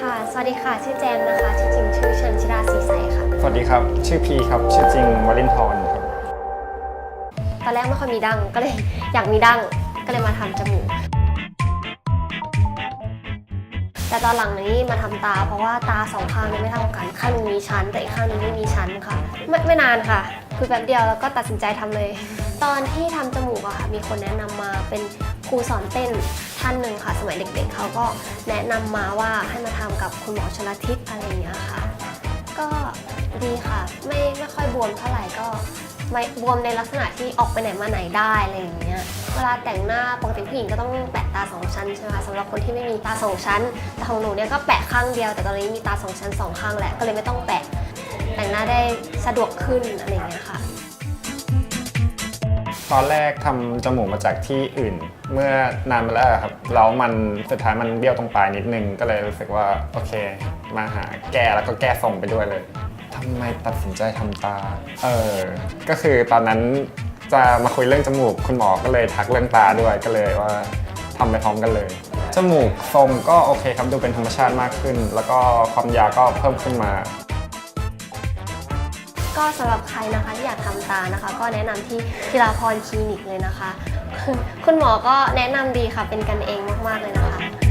ค่ะ สวัสดีค่ะ ชื่อแจมนะคะ ชื่อจริงชื่อชันชิราศรีใสค่ะ สวัสดีครับ ชื่อพีครับ ชื่อจริงวลินทรครับ ตอนแรกไม่ค่อยมีดังก็เลยอยากมีดังก็เลยมาทำจมูก แต่ตอนหลังนี้มาทำตา เพราะว่าตาสองข้างเนี่ยไม่เท่ากัน ข้างหนึงมีชั้น แต่อีกข้างหนึงไม่มีชั้นค่ะ ไม่ไม่นานค่ะ คุยแป๊บเดียวแล้วก็ตัดสินใจทำเลย ตอนที่ทำจมูกอะค่ะมีคนแนะนำมาเป็นครูสอนเต้นท่านหนึ่งค่ะ สมัยเด็กๆเขาก็แนะนำมาว่าให้มาทำกับคุณหมอชลทิศอะไรอย่างเงี้ยค่ะ ก็ดีค่ะ ไม่ไม่ค่อยบวมเท่าไหร่ก็ไม่บวมในลักษณะที่ออกไปไหนมาไหนได้อะไรอย่างเงี้ย เวลาแต่งหน้าปกติผู้หญิงก็ต้องแปะตาสองชั้นใช่ไหมคะสำหรับคนที่ไม่มีตาสองชั้นแต่ของหนูเนี่ยก็แปะข้างเดียว แต่ตอนนี้มีตาสองชั้นสองข้างแหละก็เลยไม่ต้องแปะ แต่งหน้าได้สะดวกขึ้นอะไรอย่างเงี้ยค่ะ ตอนแรกทำจมูกมาจากที่อื่น เมื่อนานมาแล้วครับแล้วมันสุดท้ายมันเบี้ยวตรงปลายนิดนึง ก็เลยรู้สึกว่าโอเค มาหาแก้แล้วก็แก้ทรงไปด้วยเลยทำไมตัดสินใจทำตา เออ ก็คือตอนนั้นจะมาคุยเรื่องจมูกคุณหมอก็เลยทักเรื่องตาด้วยก็เลยว่าทำไปพร้อมกันเลย จมูกทรงก็โอเคครับดูเป็นธรรมชาติมากขึ้น แล้วก็ความยาวก็เพิ่มขึ้นมา ก็สำหรับใครนะคะที่อยากทำตานะคะ ก็แนะนำที่ธีราพรคลินิกเลยนะคะ คุณหมอก็แนะนำดีค่ะเป็นกันเองมากๆเลยนะคะ